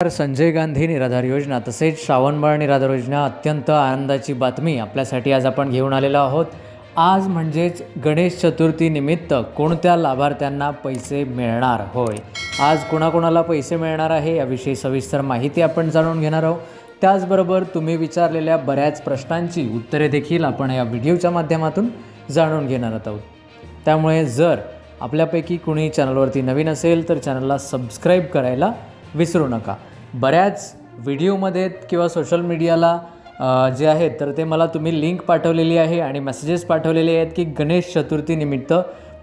तर संजय गांधी निराधार योजना तसेच श्रावणबाळ निराधार योजना अत्यंत आनंदाची बातमी आपल्यासाठी आज आपण घेऊन आलेलो आहोत. आज म्हणजेच गणेश चतुर्थी निमित्त कोणत्या लाभार्थ्यांना पैसे मिळणार? होय आज कोणाकोणाला पैसे मिळणार आहे याविषयी सविस्तर माहिती आपण जाणून घेणार आहोत. त्याचबरोबर तुम्ही विचारलेल्या बऱ्याच प्रश्नांची उत्तरे देखील आपण या व्हिडिओच्या माध्यमातून जाणून घेणार आहोत. त्यामुळे जर आपल्यापैकी कुणी चॅनलवरती नवीन असेल तर चॅनलला सबस्क्राईब करायला विसरू नका. बऱ्याच व्हिडिओमध्ये किंवा सोशल मीडियाला जे आहेत तर ते मला तुम्ही लिंक पाठवलेली आहे आणि मेसेजेस पाठवलेले आहेत की गणेश चतुर्थीनिमित्त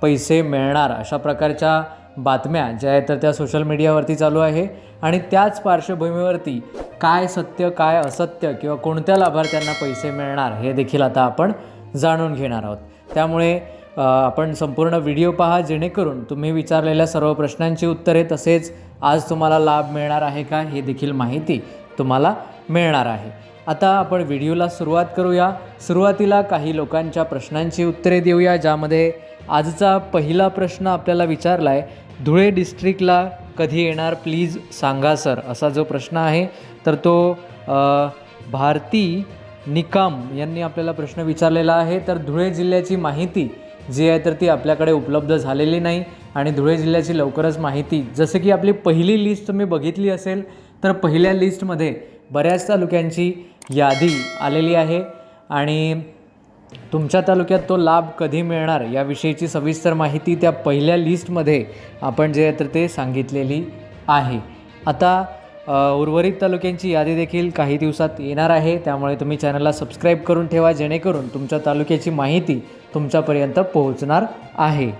पैसे मिळणार अशा प्रकारच्या बातम्या ज्या आहेत तर त्या सोशल मीडियावरती चालू आहे. आणि त्याच पार्श्वभूमीवरती काय सत्य काय असत्य किंवा कोणत्या लाभार्थ्यांना पैसे मिळणार हे देखील आता आपण जाणून घेणार आहोत. त्यामुळे आपण संपूर्ण व्हिडिओ पहा जेणेकरून तुम्ही विचारलेल्या सर्व प्रश्नांची उत्तरे तसेच आज तुम्हाला लाभ मिळणार आहे का हे देखील माहिती तुम्हाला मिळणार आहे. आता आपण व्हिडिओला सुरुवात करूया. सुरुवातीला काही लोकांच्या प्रश्नांची उत्तरे देऊया ज्यामध्ये आजचा पहिला प्रश्न आपल्याला विचारला आहे धुळे डिस्ट्रिक्टला कधी येणार? प्लीज सांगा सर. असा जो प्रश्न आहे तर तो भारती निकाम यांनी आपल्याला प्रश्न विचारलेला आहे. तर धुळे जिल्ह्याची माहिती जी आहे तर ती आपल्याकडे उपलब्ध झालेली नाही. आणि धुळे जिल्ह्याची लवकरच माहिती जसं की आपली पहिली लिस्ट तुम्ही बघितली असेल तर पहिल्या लिस्टमध्ये बऱ्याच तालुक्यांची यादी आलेली आहे. आणि तुमच्या तालुक्यात तो लाभ कधी मिळणार याविषयीची सविस्तर माहिती त्या पहिल्या लिस्टमध्ये आपण जे आहे तर ते सांगितलेली आहे. आता उर्वरित तालुक्यांची यादी देखील काही दिवसात येणार आहे. त्यामुळे तुम्ही चॅनलला सबस्क्राईब करून ठेवा जेणेकरून तुमच्या तालुक्याची माहिती तुमच्यापर्यंत पोहोचणार आहे.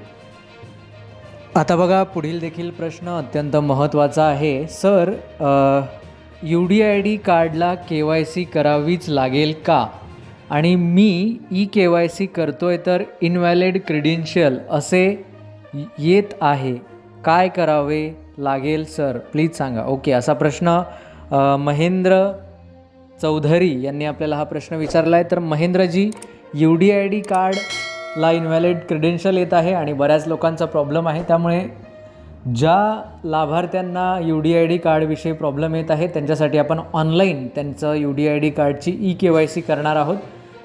आता बघा पुढील देखील प्रश्न अत्यंत महत्त्वाचा आहे. Sir U D I D कार्डला के वाय सी करावीच लागेल का? आणि मी ई के वाय सी करतो आहे तर इनव्हॅलिड क्रेडेन्शियल असे येत आहे. काय करावे लागेल सर? प्लीज सांगा. ओके असा प्रश्न महेंद्र चौधरी यांनी आपल्याला हा प्रश्न विचारला आहे तर Mahendraji U D I D card ला इनव्हॅलिड क्रेडेन्शियल येत आहे आणि बऱ्याच लोकांचा प्रॉब्लेम आहे. त्यामुळे ज्या लाभार्थ्यांना यू डी आय डी कार्डविषयी प्रॉब्लेम येत आहे त्यांच्यासाठी आपण ऑनलाईन त्यांचं यू डी आय डी कार्डची ई के वाय सी करणार आहोत.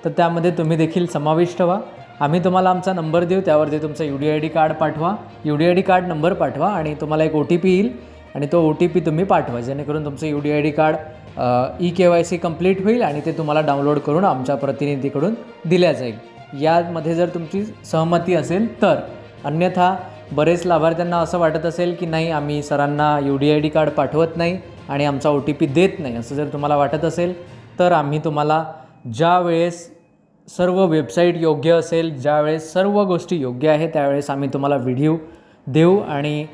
तर त्यामध्ये तुम्ही देखील समाविष्ट व्हा. आम्ही तुम्हाला आमचा नंबर देऊ त्यावरती तुमचं U D I D card पाठवा. U D I D card number पाठवा आणि तुम्हाला एक ओ टी पी येईल आणि तो ओ टी पी तुम्ही पाठवा. जेणेकरून तुमचं U D I D card E K Y C complete होईल आणि ते तुम्हाला डाउनलोड करून आमच्या प्रतिनिधीकडून दिल्या जाईल. यामध्ये जर तुमची सहमती असेल तर अन्यथा बरेच लाभार्थ्यांना असं वाटत असेल की नाही आम्ही सरांना U D I D card पाठवत नाही आणि आमचा ओ टी पी देत नाही असं जर तुम्हाला वाटत असेल तर आम्ही तुम्हाला ज्या वेळेस सर्व वेबसाईट योग्य असेल ज्यावेळेस सर्व गोष्टी योग्य आहे त्यावेळेस आम्ही तुम्हाला व्हिडिओ देऊ आणि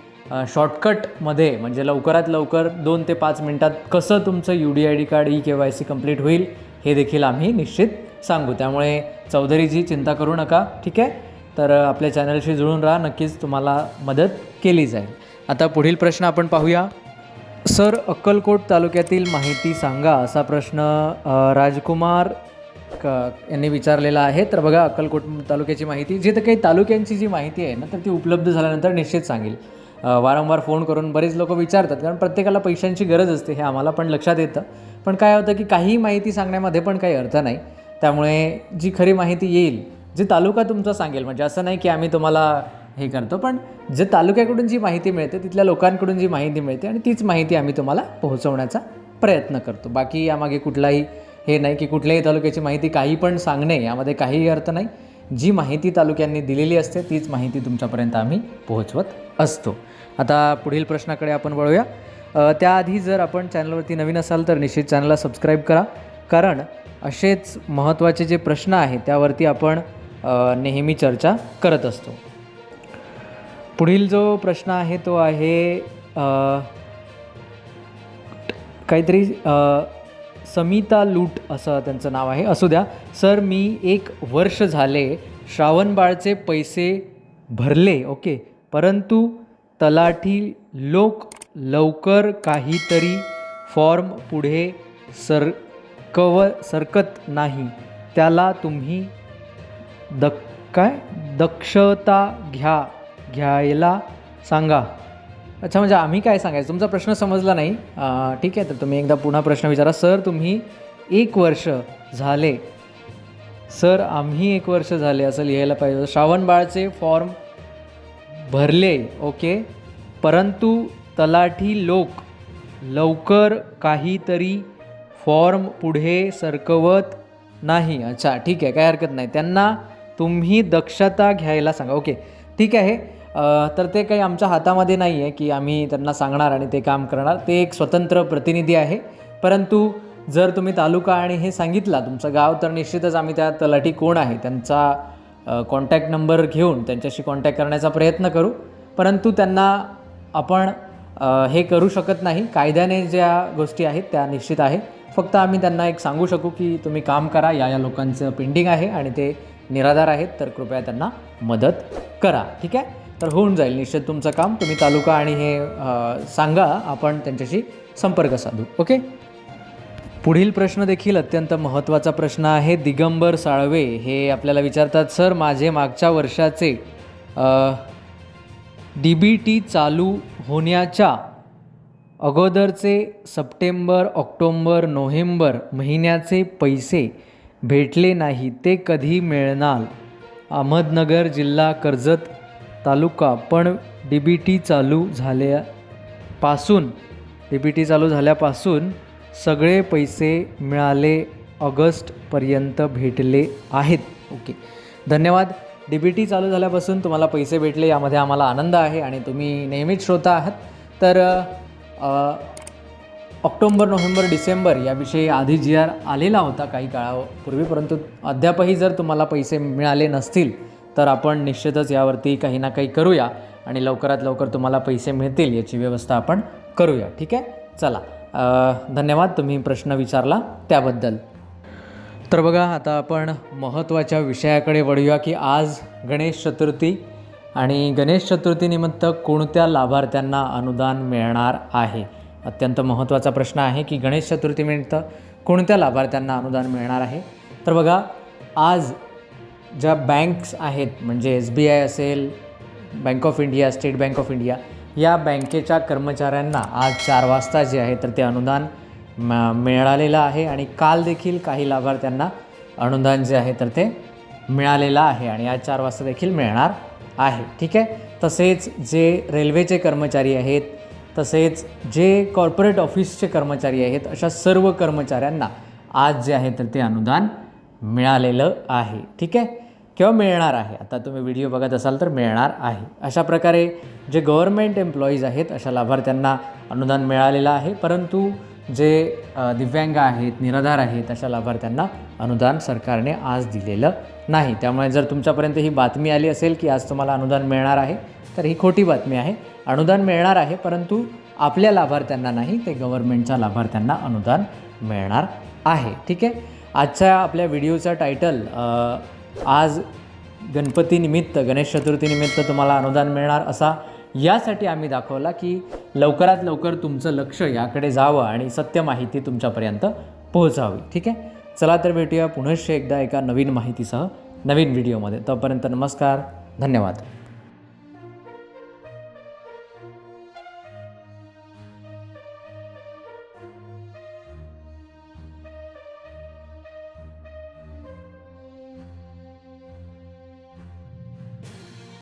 शॉर्टकटमध्ये म्हणजे लवकरात लवकर दोन ते पाच मिनटात कसं तुमचं U D I D card E K Y C complete होईल हे देखील आम्ही निश्चित सांगू. त्यामुळे चौधरीजी चिंता करू नका ठीक आहे? तर आपल्या चॅनलशी जुळून राहा. नक्कीच तुम्हाला मदत केली जाईल. आता पुढील प्रश्न आपण पाहूया. सर अक्कलकोट तालुक्यातील माहिती सांगा असा प्रश्न राजकुमार क यांनी विचारलेला आहे. तर बघा अक्कलकोट तालुक्याची माहिती. जे तर काही तालुक्यांची जी माहिती आहे ना तर ती उपलब्ध झाल्यानंतर निश्चित सांगेल. वारंवार फोन करून बरेच लोक विचारतात कारण प्रत्येकाला पैशांची गरज असते हे आम्हाला पण लक्षात येतं. पण काय होतं की काही माहिती सांगण्यामध्ये पण काही अर्थ नाही. त्यामुळे जी खरी माहिती येईल जे तालुका तुमचा सांगेल म्हणजे असं नाही की आम्ही तुम्हाला हे करतो पण जे तालुक्याकडून जी माहिती मिळते तिथल्या लोकांकडून जी माहिती मिळते आणि तीच माहिती आम्ही तुम्हाला पोहोचवण्याचा प्रयत्न करतो. बाकी यामागे कुठलाही हे नाही की कुठल्याही तालुक्याची माहिती काही पण सांगणे यामध्ये काहीही अर्थ नाही. जी माहिती तालुक्यांनी दिलेली असते तीच माहिती तुमच्यापर्यंत आम्ही पोहोचवत असतो. आता पुढील प्रश्नाकडे आपण वळूया. त्याआधी जर आपण चॅनलवरती नवीन असाल तर निश्चित चॅनलला सबस्क्राईब करा. कारण असेच महत्त्वाचे जे प्रश्न आहेत त्यावरती आपण नेहमी चर्चा करत असतो. पुढील जो प्रश्न आहे तो आहे काहीतरी समिता लूट असं त्यांचं नाव आहे. असू द्या सर मी एक वर्ष झाले श्रावणबाळचे पैसे भरले ओके परंतु तलाठी लोक लवकर काहीतरी फॉर्म पुढे सर कव सरकत नाही. त्याला तुम्ही दक काय? दक्षता घ्या घ्यायला सांगा. अच्छा म्हणजे आम्ही काय सांगायचं? तुमचा प्रश्न समजला नाही. ठीक आहे तर तुम्ही एकदा पुन्हा प्रश्न विचारा. सर तुम्ही एक वर्ष झाले. सर आम्ही एक वर्ष झाले असं लिहायला पाहिजे होतं. श्रावणबाळचे फॉर्म भरले ओके? परंतु तलाठी लोक लवकर काहीतरी फॉर्म पुढे सरकवत नाही. अच्छा ठीक आहे काय हरकत नाही. त्यांना तुम्ही दक्षता घ्यायला सांगा. ओके ठीक आहे. तर ते काही आमच्या हातामध्ये नाही आहे की आम्ही त्यांना सांगणार आणि ते काम करणार. ते एक स्वतंत्र प्रतिनिधी आहे. परंतु जर तुम्ही तालुका आणि हे सांगितला तुमचं गाव तर निश्चितच आम्ही त्या तलाठी कोण आहे? त्यांचा कॉन्टॅक्ट नंबर घेऊन त्यांच्याशी कॉन्टॅक्ट करण्याचा प्रयत्न करू. परंतु त्यांना आपण हे करू शकत नाही. कायद्याने ज्या गोष्टी आहेत त्या निश्चित आहे. फक्त आम्ही त्यांना एक सांगू शकू की तुम्ही काम करा या या लोकांचं पेंडिंग आहे आणि ते निराधार आहेत तर कृपया त्यांना मदत करा ठीक आहे? तर होऊन जाईल निश्चित तुमचं काम तुम्ही तालुका आणि हे सांगा आपण त्यांच्याशी संपर्क साधू ओके? पुढील प्रश्न देखील अत्यंत महत्त्वाचा प्रश्न आहे. दिगंबर साळवे हे आपल्याला विचारतात सर माझे मागच्या वर्षाचे डी बी टी चालू होण्याच्या अगोदरचे सप्टेंबर ऑक्टोंबर नोव्हेंबर महिन्याचे पैसे भेटले नाही ते कधी मिळणार? अहमदनगर जिल्हा कर्जत तालुका पण डी बी टी चालू झाल्यापासून डी बी टी चालू झाल्यापासून सगळे पैसे मिळाले ऑगस्टपर्यंत भेटले आहेत. ओके. धन्यवाद. डी बी टी चालू झाल्यापासून तुम्हाला पैसे भेटले यामध्ये आम्हाला आनंद आहे आणि तुम्ही नेहमीच श्रोता आहात. तर ऑक्टोंबर नोव्हेंबर डिसेंबर याविषयी आधी जी आर आलेला होता काही काळापूर्वी परंतु अद्यापही जर तुम्हाला पैसे मिळाले नसतील तर आपण निश्चितच यावरती काही ना काही करूया आणि लवकरात लवकर तुम्हाला पैसे मिळतील याची व्यवस्था आपण करूया. ठीक आहे? चला. धन्यवाद तुम्ही प्रश्न विचारला त्याबद्दल. तर बघा आता आपण महत्त्वाच्या विषयाकडे वळूया की आज गणेश चतुर्थी आणि गणेश चतुर्थीनिमित्त कोणत्या लाभार्थ्यांना अनुदान मिळणार आहे? अत्यंत महत्त्वाचा प्रश्न आहे की गणेश चतुर्थीनिमित्त कोणत्या लाभार्थ्यांना अनुदान मिळणार आहे? तर बघा आज ज्या बँक्स आहेत म्हणजे एस बी आय असेल Bank of India State Bank of India या बँकेच्या कर्मचाऱ्यांना आज चार वाजता जे आहे तर ते अनुदान म मिळालेलं आहे आणि काल देखील काही लाभार्थ्यांना अनुदान जे आहे तर ते मिळालेलं आहे आणि आज चार वाजता देखील मिळणार आहे. ठीक आहे? तसेच जे रेल्वेचे कर्मचारी आहेत तसेच जे कॉर्पोरेट ऑफिसचे कर्मचारी आहेत अशा सर्व कर्मचाऱ्यांना आज जे आहे तर ते अनुदान मिळालेलं आहे. ठीक आहे? किंवा मिळणार आहे. आता तुम्ही व्हिडिओ बघत असाल तर मिळणार आहे. अशा प्रकारे जे गव्हर्मेंट एम्प्लॉईज आहेत अशा लाभार्थ्यांना अनुदान मिळालेलं आहे. परंतु जे दिव्यांग आहेत निराधार आहेत अशा लाभार्थ्यांना अनुदान सरकारने आज दिलेलं नाही. त्यामुळे जर तुमच्यापर्यंत ही बातमी आली असेल की आज तुम्हाला अनुदान मिळणार आहे तर ही खोटी बातमी आहे. अनुदान मिळणार आहे परंतु आपल्या लाभार्थ्यांना नाही ते गव्हर्नमेंटच्या लाभार्थ्यांना अनुदान मिळणार आहे. ठीक आहे? आजच्या आपल्या व्हिडिओचा टायटल आज गणपतीनिमित्त गणेश चतुर्थीनिमित्त तुम्हाला अनुदान मिळणार असा यासाठी आम्ही दाखवला की लवकरात लवकर तुमचं लक्ष याकडे जावं आणि सत्य माहिती तुमच्यापर्यंत पोहोचावी. ठीक आहे? चला तर भेटूया पुनश्च एकदा एका नवीन माहितीसह नवीन व्हिडिओमध्ये. तोपर्यंत नमस्कार धन्यवाद.